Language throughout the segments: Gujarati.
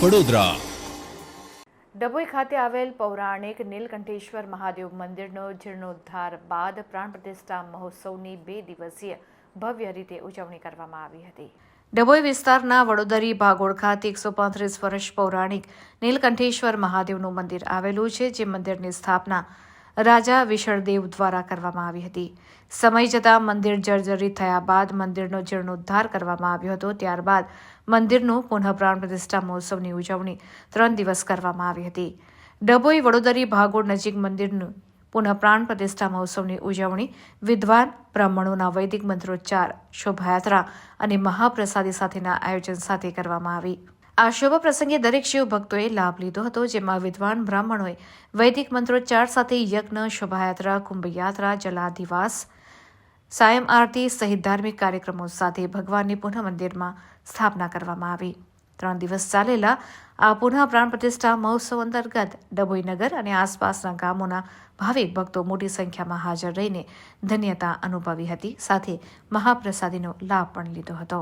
વડોદરા ડભોઈ ખાતે આવેલ પૌરાણિક નીલકંઠેશ્વર મહાદેવ મંદિરનો જીર્ણોદ્ધાર બાદ પ્રાણ પ્રતિષ્ઠા મહોત્સવની બે દિવસીય ભવ્ય રીતે ઉજવણી કરવામાં આવી હતી. ડભોઈ વિસ્તારના વડોદરી ભાગોળ ખાતે એકસો પાંત્રીસ વર્ષ પૌરાણિક નીલકંઠેશ્વર મહાદેવનું મંદિર આવેલું છે, જે મંદિરની સ્થાપના રાજા વિશળદેવ દ્વારા કરવામાં આવી હતી. સમય જતાં મંદિર જર્જરિત થયા બાદ મંદિરનો જીર્ણોદ્ધાર કરવામાં આવ્યો હતો. ત્યારબાદ મંદિરનું પુનઃપ્રાણ પ્રતિષ્ઠા મહોત્સવની ઉજવણી ત્રણ દિવસ કરવામાં આવી હતી. ડભોઈ વડોદરી ભાગોળ નજીક મંદિરનું પુનઃપ્રાણ પ્રતિષ્ઠા મહોત્સવની ઉજવણી વિદ્વાન બ્રાહ્મણોના વૈદિક મંત્રોચ્ચાર, શોભાયાત્રા અને મહાપ્રસાદી સાથેના આયોજન સાથે કરવામાં આવી. આ શુભ પ્રસંગે દરેક શિવ ભક્તોએ લાભ લીધો હતો, જેમાં વિદ્વાન બ્રાહ્મણોએ વૈદિક મંત્રોચ્ચાર સાથે યજ્ઞ, શોભાયાત્રા, કુંભયાત્રા જલાધિવાસ સાયમ આરતી સહિત ધાર્મિક કાર્યક્રમો સાથે ભગવાનની પુનઃ મંદિરમાં સ્થાપના કરવામાં આવી. ત્રણ દિવસ ચાલેલા આ પુનઃ પ્રાણ પ્રતિષ્ઠા મહોત્સવ અંતર્ગત ડભોઈનગર અને આસપાસના ગામોના ભાવિક ભક્તો મોટી સંખ્યામાં હાજર રહીને ધન્યતા અનુભવી હતી. સાથે મહાપ્રસાદીનો લાભ પણ લીધો હતો.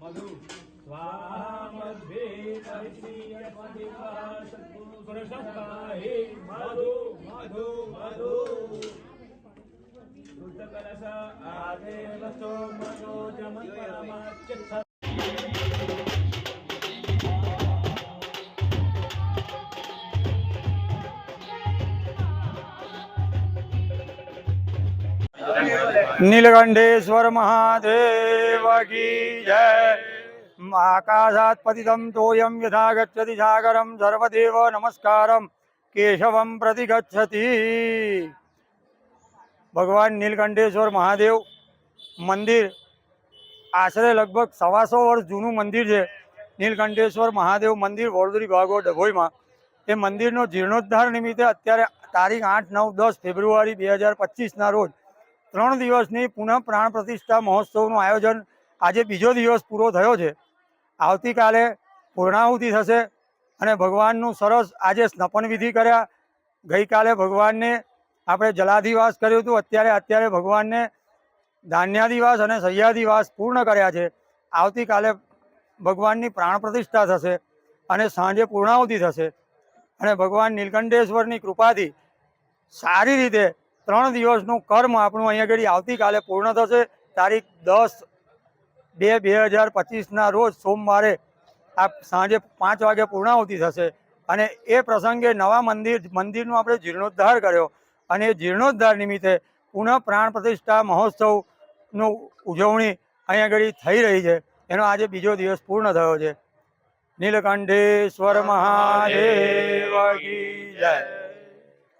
મધુ સ્વાહા મધ્યે મધુ મધુ મધુ मधु। કલશ આદે વચો મનો જમ પરમાચ્છ નીલકંઠેશ્વર મહાદેવ કી જય આકાશાત પતિતમ તોયમ યથા ગચ્છતિ સાગરમ સર્વદેવ નમસ્કારમ કેશવમ પ્રતિ ગચ્છતિ ભગવાન નીલકંઠેશ્વર મહાદેવ મંદિર આશરે લગભગ સવાસો વર્ષ જૂનું મંદિર છે નીલકંઠેશ્વર મહાદેવ મંદિર વડોદરી ભાગો ડભોઈમાં એ મંદિરનો જીર્ણોદ્ધાર નિમિત્તે અત્યારે તારીખ આઠ નવ દસ ફેબ્રુઆરી બે હજાર પચીસના રોજ ત્રણ દિવસની પુનઃ પ્રાણ પ્રતિષ્ઠા મહોત્સવનું આયોજન આજે બીજો દિવસ પૂરો થયો છે. આવતીકાલે પૂર્ણાહુતિ થશે અને ભગવાનનું સરસ આજે સ્નપન વિધિ કર્યા. ગઈકાલે ભગવાનને આપણે જલાધિવાસ કર્યું હતું. અત્યારે અત્યારે ભગવાનને ધાન્યાદિવાસ અને સહ્યાદિવાસ પૂર્ણ કર્યા છે. આવતીકાલે ભગવાનની પ્રાણ પ્રતિષ્ઠા થશે અને સાંજે પૂર્ણાહુતિ થશે. અને ભગવાન નીલકંઠેશ્વરની કૃપાથી સારી રીતે ત્રણ દિવસનું કર્મ આપણું અહીંયા આગળ આવતીકાલે પૂર્ણ થશે. તારીખ દસ બે બે હજાર પચીસના રોજ સોમવારે આ સાંજે પાંચ વાગે પૂર્ણાહુતિ થશે. અને એ પ્રસંગે નવા મંદિર, મંદિરનો આપણે જીર્ણોદ્ધાર કર્યો. અને એ જીર્ણોદ્ધાર નિમિત્તે પુનઃ પ્રાણ પ્રતિષ્ઠા મહોત્સવનું ઉજવણી અહીંયા આગળ થઈ રહી છે. એનો આજે બીજો દિવસ પૂર્ણ થયો છે. નીલકંઠેશ્વર મહાદેવ જય.